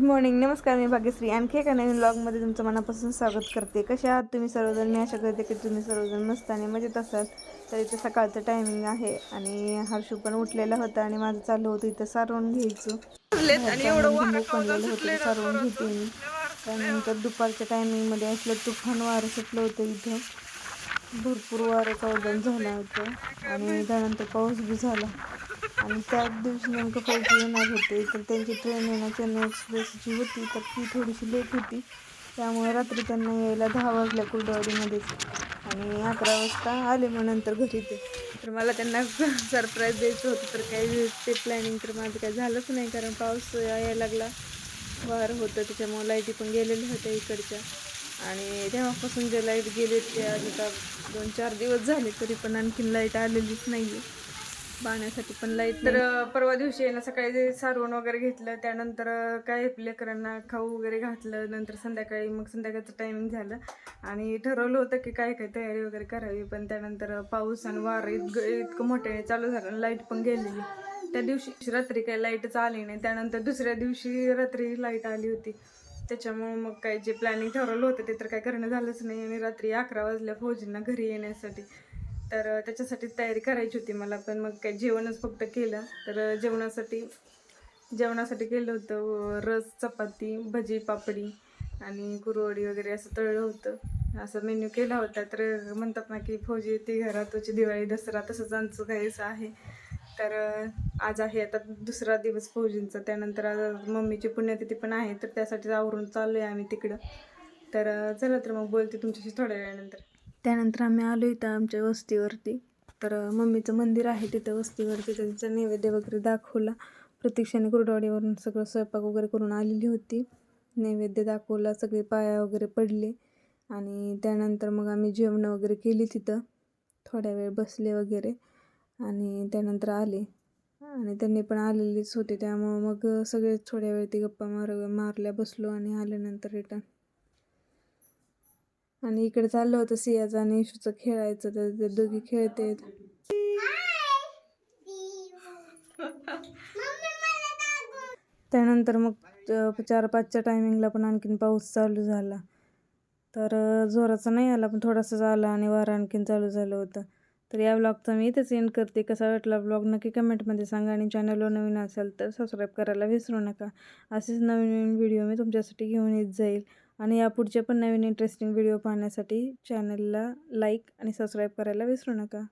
Morning नमस्कार मी भाग्यश्री. आणखी एका नवीन ब्लॉगमध्ये तुमचं मनापासून स्वागत करते. कसे आहात तुम्ही सर्वजण? मी आशा करते की तुम्ही सर्वजण मस्त आणि मजेत असाल. तर इथं सकाळचं टायमिंग आहे आणि हर्षू पण उठलेला होता आणि माझं चालू होतं इथं सारवून घ्यायचं. बनलेलं होतं सारवून घेते मी. त्यानंतर दुपारच्या टायमिंगमध्ये असलं तुफान वारं सुटलं होतं इथं. भरपूर वाऱ्याचा उदन झाला होता आणि त्यानंतर पाऊस बी झाला. आणि त्याच दिवशी नेमकं पाऊस येणार होते तर त्यांची ट्रेन येणार चेन्नई एक्सप्रेसची होती तर ती थोडीशी लेट होती. त्यामुळे रात्री त्यांना यायला दहा वाजल्या कुलडवाडीमध्येच आणि अकरा वाजता आले मग नंतर घरी ते. तर मला त्यांना सरप्राईज द्यायचं होतं तर काही ते प्लॅनिंग तर माझं काही झालंच नाही कारण पाऊस यायला लागला. वार होतं त्याच्यामुळे लाईटी पण गेलेल्या होत्या इकडच्या. आणि तेव्हापासून जे लाइट गेले ते आता दोन चार दिवस झाले तरी पण आणखीन लाइट आलेलीच नाही आहे पाहण्यासाठी पण लाइट तर परवा दिवशी आहे ना सकाळी जे सारवण वगैरे घेतलं त्यानंतर काय लेकरांना खाऊ वगैरे घातलं नंतर संध्याकाळी मग संध्याकाळचं टायमिंग झालं. आणि ठरवलं होतं की काय काय तयारी वगैरे करावी पण त्यानंतर पाऊस आणि वारं इतकं इतकं मोठ्याने चालू झालं लाइट पण गेलेली. त्या दिवशी रात्री काही लाईटच आली नाही. त्यानंतर दुसऱ्या दिवशी रात्री लाइट आली होती. त्याच्यामुळे मग काय जे प्लॅनिंग ठरवलं होतं ते तर काय करणं झालंच नाही. आणि रात्री अकरा वाजल्या फौजींना घरी येण्यासाठी. तर त्याच्यासाठी तयारी करायची होती मला पण मग काय जेवणच फक्त केलं. तर जेवणासाठी जेवणासाठी केलं होतं रस चपाती भजी पापडी आणि कुरवडी वगैरे असं तळलं होतं. असं मेन्यू केला होता. तर म्हणतात ना की फौजी ती घरात दिवाळी दसरा तसंच आमचं काहीच आहे. तर आज आहे आता दुसरा दिवस फौजींचा. त्यानंतर आज मम्मीची पुण्यतिथी पण आहे तर त्यासाठी आवरून चाललो आहे आम्ही तिकडं. तर चला तर मग बोलते तुमच्याशी थोड्या वेळानंतर. त्यानंतर आम्ही आलो इथं आमच्या वस्तीवरती. तर मम्मीचं मंदिर आहे तिथं वस्तीवरती. त्यांचा नैवेद्य वगैरे दाखवला. प्रतीक्षाने कुरडवाडीवरून सगळं स्वयंपाक वगैरे करून आलेली होती. नैवेद्य दाखवला सगळे पाया वगैरे पडले. आणि त्यानंतर मग आम्ही जेवणं वगैरे केली तिथं. थोड्या वेळ बसले वगैरे. आणि त्यानंतर आले. आणि त्यांनी पण आलेलेच होते. त्यामुळं मग सगळे थोड्या वेळ ती गप्पा मार मारल्या बसलो आणि आल्यानंतर रिटर्न आणि इकडे चाललं होतं सियाचं आणि इशूचं खेळायचं तर ते दोघी खेळते त्यानंतर मग चार पाचच्या टायमिंगला पण आणखीन पाऊस चालू झाला. तर जोराचा नाही आला पण थोडासाच आला आणि वारा आणखीन चालू झालं होतं. तर या ब्लॉगचा मी इथेच एंड करते. कसा वाटला ब्लॉग नक्की कमेंटमध्ये सांगा. आणि चॅनलवर नवीन असेल तर सबस्क्राईब करायला विसरू नका. असेच नवीन नवीन व्हिडिओ मी तुमच्यासाठी घेऊन येत जाईल. आणि यापुढचे पण नवीन इंटरेस्टिंग व्हिडिओ पाहण्यासाठी चॅनलला लाईक आणि सबस्क्राईब करायला विसरू नका.